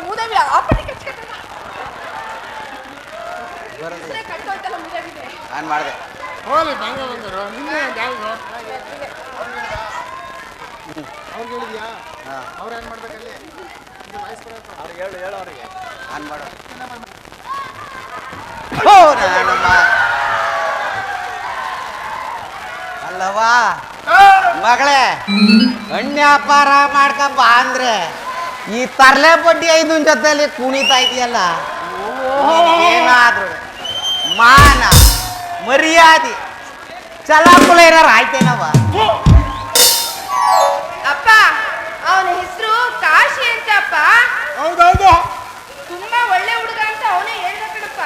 ಮೂದೇವಿ ಕಟ್ಟೋಯ್ತಲ್ಲ ನಾನು ಮಾಡಿದೆ ಹೋಗಿ ಬಂಗ ಬಂದರು ನಿನ್ನೆ ಯಾವುದು ಅವ್ರಿಗೆ ಹೇಳಿದ್ಯಾ ಅವ್ರು ಏನು ಮಾಡ್ಬೇಕಲ್ಲಿ ಇದು ವಾಯ್ಸ್ ಬರತ್ತೆ. ಅವ್ರಿಗೆ ಹೇಳು ಹೇಳು ಅವ್ರಿಗೆ ನಾನು ಮಾಡು ಓ ನಾನಮ್ಮ ಅಲ್ಲವಾ ಮಗಳೇ ಹಣ್ಣು ವ್ಯಾಪಾರ ಮಾಡ್ಕಪ್ಪ ಅಂದ್ರೆ. ಈ ತರ್ಲೆ ಬಡ್ಡಿ ಐದು ಜೊತೆಯಲ್ಲಿ ಕುಣಿತಾ ಇದೆಯಲ್ಲ? ಏನಾದ್ರು ಮಾನ ಮರ್ಯಾದೆ ಚಲಾಪುಲ ಏನಾರು ಆಯ್ತೇನವ ಅಪ್ಪ ಅವನ ಹೆಸರು ಕಾಶಿ ಅಂತ ಅಪ್ಪ ಹೌದೌದು. ತುಂಬಾ ಒಳ್ಳೆ ಹುಡುಗ ಅಂತ ಅವನೇ ಹೇಳ್ದ ಕಣಪ್ಪ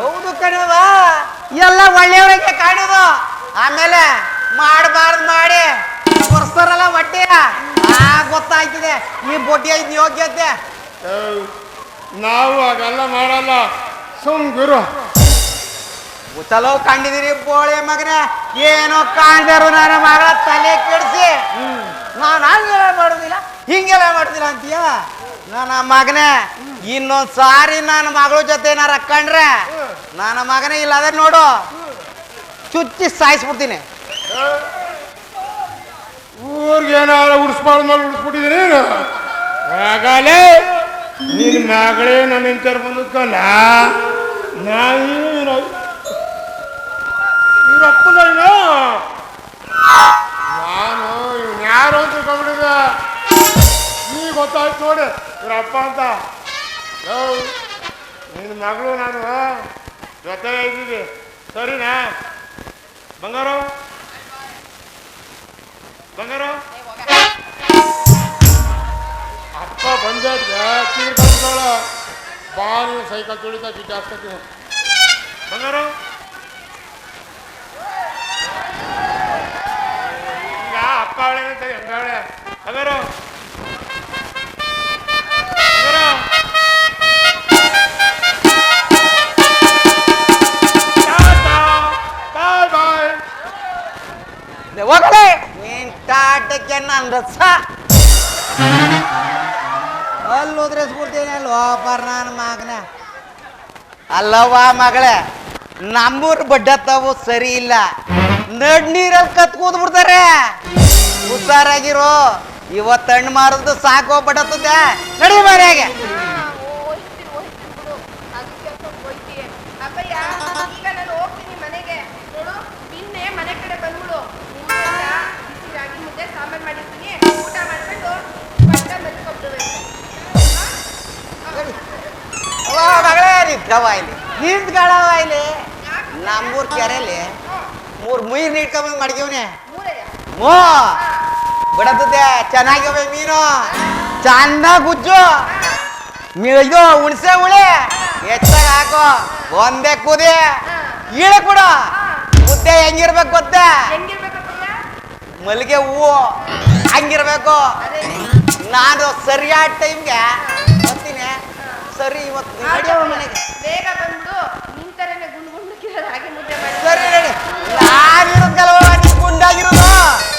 ಹೌದು ಕಣವ ಎಲ್ಲ ಒಳ್ಳೆಯವರಿಗೆ ಕಾಣೋದು. ಆಮೇಲೆ ಮಾಡಬಾರ್ದು ಮಾಡಿ ಕೊರ್ಸ್ತಾರಲ್ಲ ಹೊಟ್ಟೆ ಆ ಗೊತ್ತಾಯ್ತಿದೆ ಈ ಬೊಡ್ಡಿ ಐದು ಯೋಗ್ಯತೆ? ನಾವು ಅದೆಲ್ಲ ಮಾಡಲ್ಲ. ಸುಮ್ ಗುರು. ಚಲೋ ಕಂಡಿದೀರಿ ಬೋಳೆ ಮಗನೇ. ಏನೋ ಕಾಣ್ದರು ನನ್ನ ಮಗಳ ತಲೆ ಕೆಡಿಸಿ. ನಾನು ಹಂಗೆಲ್ಲ ಮಾಡೋದಿಲ್ಲ. ಹಿಂಗೆಲ್ಲ ಮಾಡೋದಿಲ್ಲ ಅಂತೀಯ? ನನ್ನ ಮಗನೇ ಇನ್ನೊಂದ್ ಸಾರಿ ನನ್ನ ಮಗಳ ಜೊತೆ ಏನಾರ ಕಂಡ್ರೆ ನನ್ನ ಮಗನೇ ಇಲ್ಲ ಅದೇ ನೋಡು. ಚುಚ್ಚಿ ಸಾಯಿಸ್ಬಿಡ್ತೀನಿ. ಊರಿಗೆ ಏನಾರ ಉಡ್ಸ್ಬಾರ್ದು ಮಾಡಿ ಉಡ್ಸ್ಬಿಟ್ಟಿದ್ದೀನಿ ಹಾಗಾಲೆ ನಿನ್ನ ಮಗಳೇ ನನ್ನ ಇಂಚರ್ ಬಂದಕ್ಕಲ್ಲ ನಾನು ಇವ್ರ ಅಪ್ಪನ ನಾನು ಇವ್ನು ಯಾರು ಅಂತ ತಿಳ್ಕೊಂಡ್ಬಿಟ್ಟಿದ್ದೆ. ಈಗ ಗೊತ್ತಾಯ್ತು ನೋಡಿ ಇವ್ರ ಅಪ್ಪ ಅಂತ. ನಿನ್ನ ಮಗಳು ನಾನು. ಜೊತೆ ಇದ್ದೀವಿ. ಸರಿನಾ? ಬಂಗಾರು ಬಂಗಾರ? ಅಪ್ಪ ಬಂದೈತೆ ತೀರ್ ಬಂದೋಳ ಬಾ ನೀವು ಸೈಕಲ್ ತುಳಿತಾ ಕಿಟ್ಟ ಹಾಸ್ಕೊತೀನಿ ಬಂಗಾರ? ಅಪ್ಪ ಅವಳೆ ಅಂತ ಹೆಂಗ ಅವಳೆ. ಬಂಗಾರ? ಬಂಗಾರ? ಬಾಯ್ ಬಾಯ್. ಹೋಗಲೇ. ನೀನ್ ಟಾಟಕ್ಕೆ ನನ್ನ ಅಲ್ಲಿ ಉದ್ರಿಸ್ಬಿಡ್ತೀನಿ ಲೋಪರ್ ನನ್ನ ಮಗನ? ಅಲ್ಲವ್ವ ಮಗಳೇ, ನಮ್ಮೂರ್ ಬಡ್ಡತ್ತವು ಸರಿ ಇಲ್ಲ. ನಡ್ ನೀರಲ್ಲಿ ಕತ್ ಬಿಡ್ತಾರೆ ಹುಷಾರಾಗಿರೋ, ಇವತ್ತು ಹಣ್ಣು ಮಾರದ್ದು ಸಾಕು ಬಡತ್ತದೆ ನಡಿ ಮನೆಗೆ ನಿಂತ್ಕವ ಇಲ್ಲಿ ನಿಂತ್ಗಳವ ಇಲ್ಲಿ ನಮ್ಮೂರ್ ಕೆರೆಯಲ್ಲಿ ಮೂರ್ ಮುಯ್ರ್ ನೀಡ್ಕೊಂಬಂದ್ ಮಡ್ಗಿವ್ನೆ. ಮೋ. ಬಿಡತ್ತದೆ ಚೆನ್ನಾಗಿವೆ ಮೀನು. ಚಂದ ಗುಜ್ಜು. ಇದು ಹುಣಸೆ ಹುಳಿ. ಹೆಚ್ಚಾಗ ಹಾಕು. ಒಂದೇ ಕುದಿ. ಈಳೆ ಕೊಡು. ಮುದ್ದೆ ಹೆಂಗಿರ್ಬೇಕು ಗೊತ್ತೇ? ಮಲ್ಲಿಗೆ ಹೂವು ಹಂಗಿರ್ಬೇಕು. ನಾನು ಸರಿಯಾದ ಟೈಮ್ಗೆ ಬರ್ತೀನಿ. ಸರಿ, ಇವತ್ತು ಬೇಗ ಬಂದು ನಿಂತರೇನೆ ಗುಂಡು ಗುಂಡು ಗುಂಡಕ್ಕಿರೋ ರಾಗಿ ಮುದ್ದೆ ಮಾಡಿ. ಸರಿ, ನಡಿ. ಗುಂಡಾಗಿರೋದು.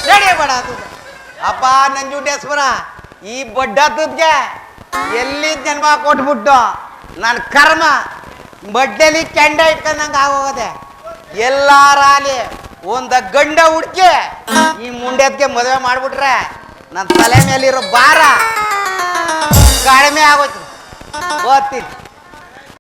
ನಡಿ, ಬೇಡ ಅದು ಅಪ್ಪ ನಂಜುಂಡೇಶ್ವರ ಈ ಬಡ್ಡದ್ದಕ್ಕೆ ಎಲ್ಲಿ ಜನ್ಮ ಕೊಟ್ಬಿಟ್ಟು ನನ್ನ ಕರ್ಮ. ಬಡ್ಡೆಲಿ ಕೆಂಡ ಇಟ್ಕೊಂಡಂಗೆ ಆಗೋಗದೆ. ಎಲ್ಲಾರಾಲಿ ಒಂದ ಗಂಡ ಹುಡ್ಕಿ ಈ ಮುಂಡೆದ್ಗೆ ಮದುವೆ ಮಾಡ್ಬಿಟ್ರೆ ನನ್ನ ತಲೆ ಮೇಲಿರೋ ಭಾರ ಕಡಿಮೆ ಆಗೋಯ್ತು. ಓದ್ತೀನಿ